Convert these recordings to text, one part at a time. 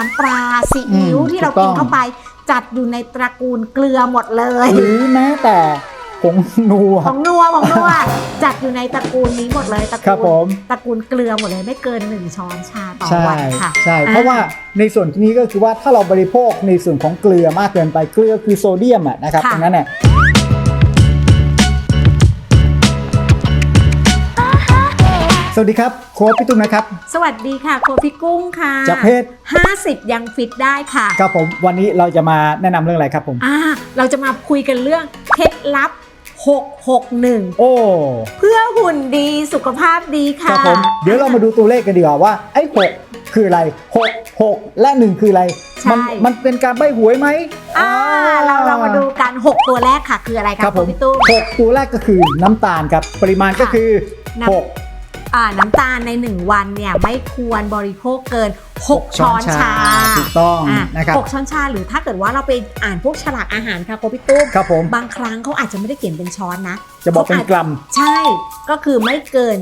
น้ำปลาซีอิ๊วอืมที่เราถูกต้กิอนงเข้าไป จัดอยู่ในตระกูลเกลือหมดเลยหรือแม้แต่ผงนัว ของนัวของนัวจัดอยู่ในตระกูลนี้หมดเลยตระครักูบผลม ตระกูลเกลือหมดเลยไม่เกินหนึ่งช้อนชาต่อใช่วันค่ะใช่อ่าเพราะว่าในส่วนที่นี้ก็คือว่าถ้าเราบริโภคในส่วนของเกลือมากเกินไปเกลือคือโซเดียมอะนะครับค่ะดังนั้นเนี่ย สวัสดีครับโค้ชพี่ตุ้มนะครับ สวัสดีค่ะโครัวพี่กุ้งค่ะจากเพจ50 ยังฟิตได้ค่ะครับผมวันนี้เราจะมาแนะนำเรื่องอะไรครับผม อ่าเราจะมาคุยกันเรื่องเคล็ดลับ 661 โอ้เพื่อหุ่นดีสุขภาพดีคค่ะรับผมเดี๋ยวเรามาดูตัวเลขกันดีกว่าว่าไอ้หกคืออะไรหกหกและหนึ่งคืออะไรใช่มัมันเป็นการใบหวยไหมอ่าเราเรามาดูกัน 6 ตัวแรกค่ะ คืออะไรคคะรับผมพี่ตุ้มหกตัวแรกก็คือน้ำตาลครับปริมาณก็คือน้ำหกอ่า น้ำตาลใน 1 วันเนี่ยไม่ควรบริโภคเกิน 6 ช้อนชาถูกต้องอะนะครับหกช้อนชาหรือถ้าเกิดว่าเราไปอ่านพวกฉลากอาหารค่ะโคพี่ตุ้มครับผมบางครั้งเขาอาจจะไม่ได้เขียนเป็นช้อนนะ จะบอกเป็นกรัม ใช่ก็คือไม่เกิน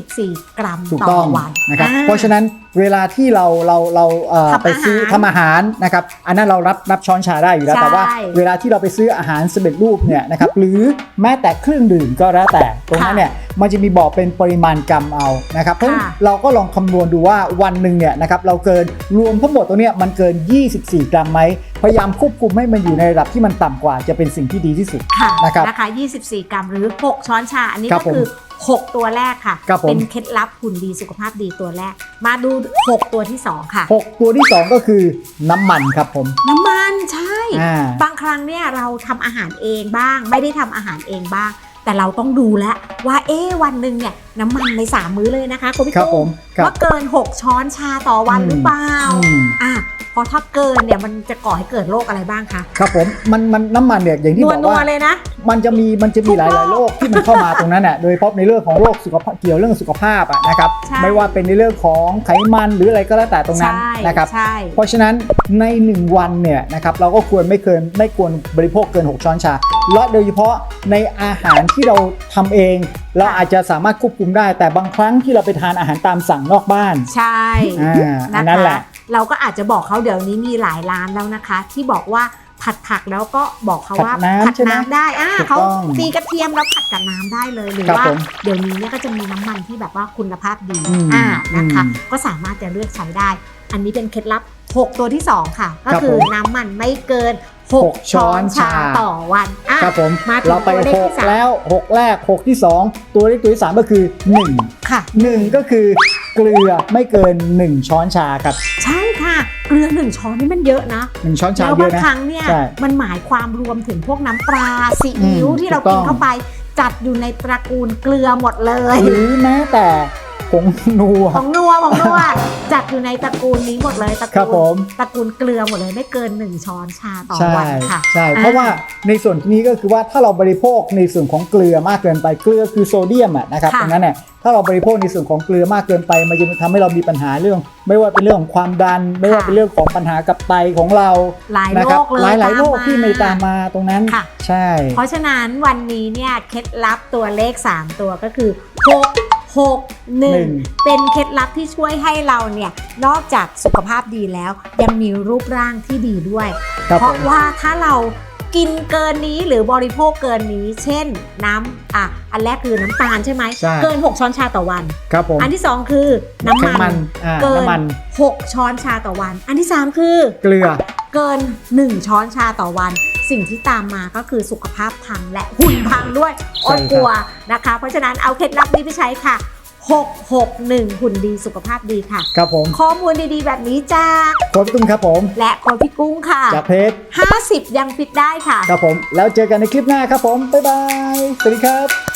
24 กรัมถูกต่ต้อองวันนะครับอ่เพราะฉะนั้นเวลาที่เราเราเราเอ่อทำอาหารไปซื้อทำอาหารนะครับอันนั้นเรารับรับช้อนชาได้อยู่แล้วใช่แต่ว่า เวลาที่เราไปซื้ออาหารสำเร็จรูปเนี่ยนะครับหรือแม้แต่เครื่องดื่มก็แล้วแต่ตรงนั้นเนี่ย มันจะมีบอกเป็นปริมาณกรัมเอานะครับเพราะฉะนั้นค่ะเราก็ลองคำนวณดูว่าวันหนึ่งเนี่ยนะครับเราเกินรวมทั้งหมดตรงเนี้ยมันเกิน 24 กรัมไหมพยายามควบคุมให้มันอยู่ในระดับที่มันต่ำกว่าจะเป็นสิ่งที่ดีที่สุดค่ะนะครับนะคะ 24 กรัมหรือ 6 ช้อนชา อันนี้ครับก็คือ 6 ตัวแรกค่ะครับผมเป็นเคล็ดลับหุ่นดีสุขภาพดีตัวแรก มาดู 6 ตัวที่ 2 ค่ะหกตัวที่สองก็คือน้ำมันครับผม น้ำมันใช่อ่าบางครั้งเนี่ยเราทำอาหารเองบ้าง ไม่ได้ทำอาหารเองบ้าง แต่เราต้องดูแล้วว่าเอ๊ะวันหนึ่งเนี่ยน้ำมันในสามมื้อเลยนะคะคุณพี่ครับผตุ้มมครับว่าเกิน 6 ช้อนชาต่อวันอืมหรือเปล่าอืมอะ เพราะถ้าเกินเนี่ยมันจะก่อให้เกิดโรคอะไรบ้างคะครับผมมันมันน้ำมันเนี่ยอย่างที่นับวอกนัวว่า ๆเลยนะ มันจะมีมันจะมีหลายๆโรคที่มันเข้ามาตรงนั้นน่ะ โดยเฉพาะในเรื่องของโรคสุขภาพเกี่ยวเรื่องสุขภาพอะนะครับ ใช่ ไม่ว่าเป็นในเรื่องของไขมันหรืออะไรก็แล้วแต่ตรงนั้นใช่นะครับ ใช่ เพราะฉะนั้นใน 1 วันเนี่ยนะครับเราก็ควรไม่เกินไม่ควรบริโภคเกิน 6 ช้อนชา และโดยเฉพาะในอาหารที่เราทำเอง เราอาจจะสามารถควบคุมได้แต่บางครั้งที่เราไปทานอาหารตามสั่งนอกบ้านใช่อ่าอันะนนั้นคะแหละ เราก็อาจจะบอกเขาเดี๋ยวนี้มีหลายร้านแล้วนะคะ ที่บอกว่าผัดผักแล้วก็บอกเขาว่าผัดน้ำผัดใช่ไหมน้ำได้อ่าถูกเขาต้องตีกระเทียมแล้วผัดกับน้ำได้เลยหรือครับว่าผมเดี๋ยวนี้เนี่ยก็จะมีน้ำมันที่แบบว่าคุณภาพดีอืมอ่านะคะอืมก็สามารถจะเลือกใช้ได้ อันนี้เป็นเคล็ดลับ 6 ตัวที่ 2 ค่ะ ก็ครับคือผมน้ำมันไม่เกินหก6ช้อนชาช้อนชาต่อวันอะครับผมมาถึงเราไปตัวเลขที่6สามแล้ว 6 แรก 6 ที่ 2 ตัวเลขตัวที่ 3 ก็คือ 1 ค่ะ 1 ก็คือ เกลือไม่เกิน 1 ช้อนชาครับใช่ค่ะ เกลือหนึ่งช้อนนี่มันเยอะนะ1ช้อนชาแล้วเยบาอะงนะ ครั้งเนี่ยใช่มันหมายความรวมถึงพวกน้ำปลาซีอิ๊วอืมที่เราถูกิกนต้อง เข้าไปจัดอยู่ในตระกูลเกลือหมดเลย หรือแม้แต่ผ ของนัว ของนัวของนัวจัดอยู่ในตระกูลนี้หมดเลยตระกูลตระกูลเกลือหมดเลยไม่เกินหนึ่งช้อนชาต่อวันค่ะใช่เพราะว่าในส่วนนี้ก็คือว่าถ้าเราบริโภคในส่วนของเกลือมากเกินไปเกลือคือโซเดียมอะนะครับดังนั้นเนี่ยถ้าเราบริโภคในส่วนของเกลือมากเกินไป มันจะทำให้เรามีปัญหาเรื่อง ไม่ว่าเป็นเรื่องของความดัน ไม่ว่าเป็นเรื่องของปัญหากับไตของเราหลายโรคเลยหลายหลายโรคที่ไม่ตามมาตรงนั้นใช่ เพราะฉะนั้นวันนี้เนี่ยเคล็ดลับตัวเลข 3 ตัวก็คือพก 61 เป็นเคล็ดลับที่ช่วยให้เราเนี่ย นอกจากสุขภาพดีแล้ว ยังมีรูปร่างที่ดีด้วย เพราะว่าถ้าเรากินเกินนี้หรือบริโภคเกินนี้ เช่นน้ำอะอันแรกคือน้ำตาลใช่ไหม เกิน 6 ช้อนชาต่อวัน ครับผม อันที่ 2 คือน้ำมันเกิน 6 ช้อนชาต่อวัน อันที่ 3 คือ เกลือเกิน 1 ช้อนชาต่อวัน สิ่งที่ตามมาก็คือสุขภาพพังและหุ่นพังด้วยใช่อดกลัวนะคะ เพราะฉะนั้นเอาเคล็ดลับนี้ไปใช้ค่ะ 661 หุ่นดีสุขภาพดีค่ะ ครับผม ข้อมูลดีๆ แบบนี้จากโค้ชตุ้มครับผม และโคนพี่กุ้งค่ะ จากเพจ50 ยังฟิตได้ค่ะ ครับผม แล้วเจอกันในคลิปหน้าครับผม บ๊ายบาย สวัสดีครับ